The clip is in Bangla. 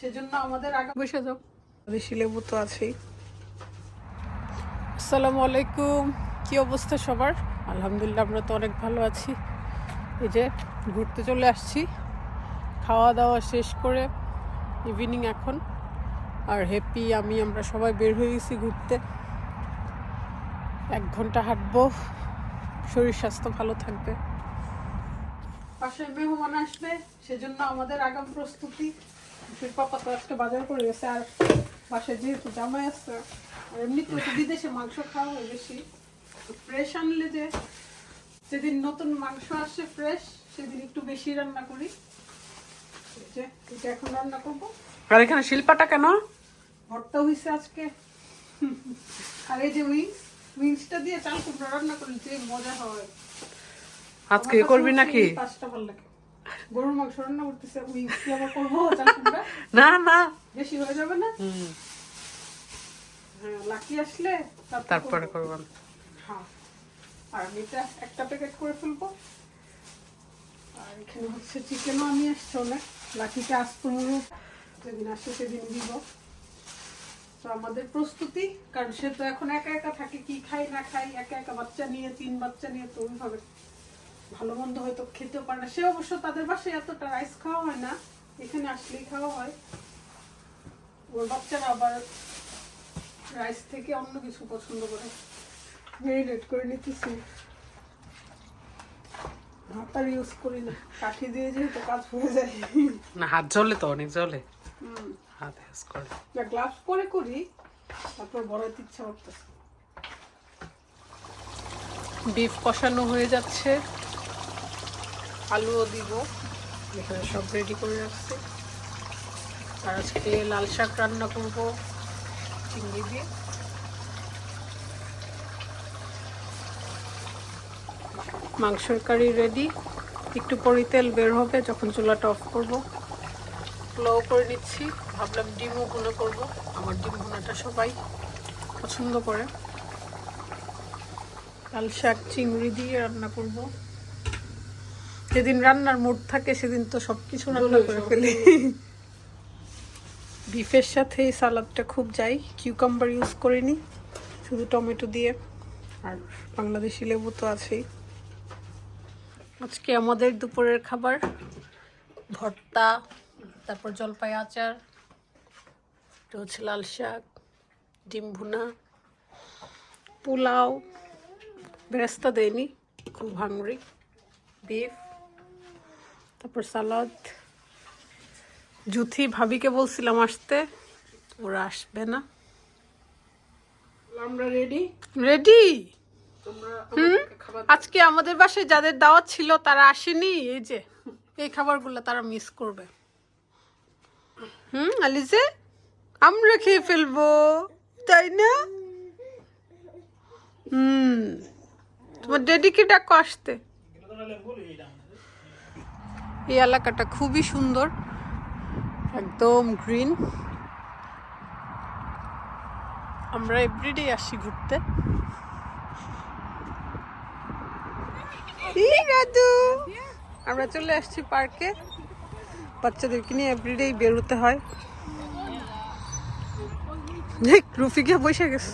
সেজন্য আমাদের আগে বসে যাও। দেশি লেবু তো আছেই। আসসালামু আলাইকুম। কি অবস্থা সবার? আলহামদুলিল্লাহ আমরা তো অনেক ভালো আছি। এই যে ঘুরতে চলে আসছি। খাওয়া দাওয়া শেষ করে ইভিনিং এখন। আর হ্যাপি আমি আমরা সবাই বের হয়ে গেছি ঘুরতে। এক ঘণ্টা হাঁটবো। শরীর স্বাস্থ্য ভালো থাকবে। পাশের মেহমান আসবে সেজন্য আমাদের আগাম প্রস্তুতি। পাপা তো আজকে বাজার করে গেছে আর পাশে যেহেতু জামাই আসছে আর এমনিতে তো বিদেশে মাংস খাওয়া হয় বেশি। ফ্রেশ আনলে যে যেদিন নতুন মাংস আসে ফ্রেশ সেদিন একটু বেশি রান্না করি। এই যে এটা এখন রান্না করব। আর এখানে শিল্পাটা কেন? ভর্তা হয়েছে আজকে। আর এই যে উইংস উইংসটা দিয়ে চাল কুমড়া রান্না করলে যে মজা হয়। আজকে করবি নাকি? পাঁচটা ভালো লাগে। গরুর মাংস রান্না করতেছে দিয়ে আবার করব? না না। বেশি হয়ে যাবে না? হ্যাঁ লাকি আসলে তারপর তারপরে করব। হ্যাঁ। আর আমি এটা একটা প্যাকেট করে ফেলব। আর এখানে হচ্ছে চিকেনও আমি আসছে অনেক। লাকিকে আসতে যেদিন আসে সেদিন দিব। তো আমাদের প্রস্তুতি কারণ সে তো এখন একা একা থাকে কি খাই না খাই একা একা বাচ্চা নিয়ে তিন বাচ্চা নিয়ে তো ওইভাবে ভালো মন্দ হয়তো খেতেও পারে না। সে অবশ্য তাদের বাসায় এতটা রাইস খাওয়া হয় না এখানে আসলেই খাওয়া হয়। ওর বাচ্চারা আবার রাইস থেকে অন্য কিছু পছন্দ করে। মেরিনেট করে নিতেছি। হাতার ইউজ করি না কাঠি দিয়ে যেহেতু কাজ হয়ে যায়। না হাত জ্বলে তো অনেক জ্বলে হুম। হাত হেস করে। না গ্লাভস পরে করি তারপর বড়াতে ইচ্ছা করতেছে। বিফ কষানো হয়ে যাচ্ছে। আলুও দিব। এখানে সব রেডি করে রাখছি। আর আজকে লাল শাক রান্না করব চিংড়ি দিয়ে। মাংসের কারি রেডি একটু পরে তেল বের হবে, যখন চুলাটা অফ করব। পোলাও করে নিচ্ছি। ভাবলাম ডিমও ভুনা করব। আমার ডিম ভুনাটা সবাই পছন্দ করে। লাল শাক, চিংড়ি দিয়ে রান্না করব। যেদিন রান্নার মুড থাকে সেদিন তো সব কিছু রান্না করে ফেলি। বিফের সাথে এই সালাদটা খুব যাই। কিউকাম্বার ইউজ করিনি শুধু টমেটো দিয়ে। আর বাংলাদেশি লেবু তো আছেই। আজকে আমাদের দুপুরের খাবার ভর্তা তারপর জলপাই আচার এটা হচ্ছে লাল শাক ডিম ভুনা পোলাও। বেরেস্তা দেয়নি খুব হাংরি বিফ। তারপর সালাদ। জুথি ভাবিকে বলছিলাম আসতে ওরা আসবে না। আমরা রেডি রেডি আজকে আমাদের বাসায় যাদের দাওয়াত ছিল তারা আসেনি এই যে এই খাবারগুলো তারা মিস করবে। হুম আলিজে? আমরা খেয়ে ফেলব তাই না? হুম। তোমার ডেডিকে ডাকো আসতে। এই এলাকাটা খুবই সুন্দর, একদম গ্রিন। আমরা এভরিডে আসি ঘুরতে। আমরা চলে আসছি পার্কে বাচ্চাদেরকে নিয়ে এভরিডেই বেরোতে হয়। রুফিকে বসে গেছে।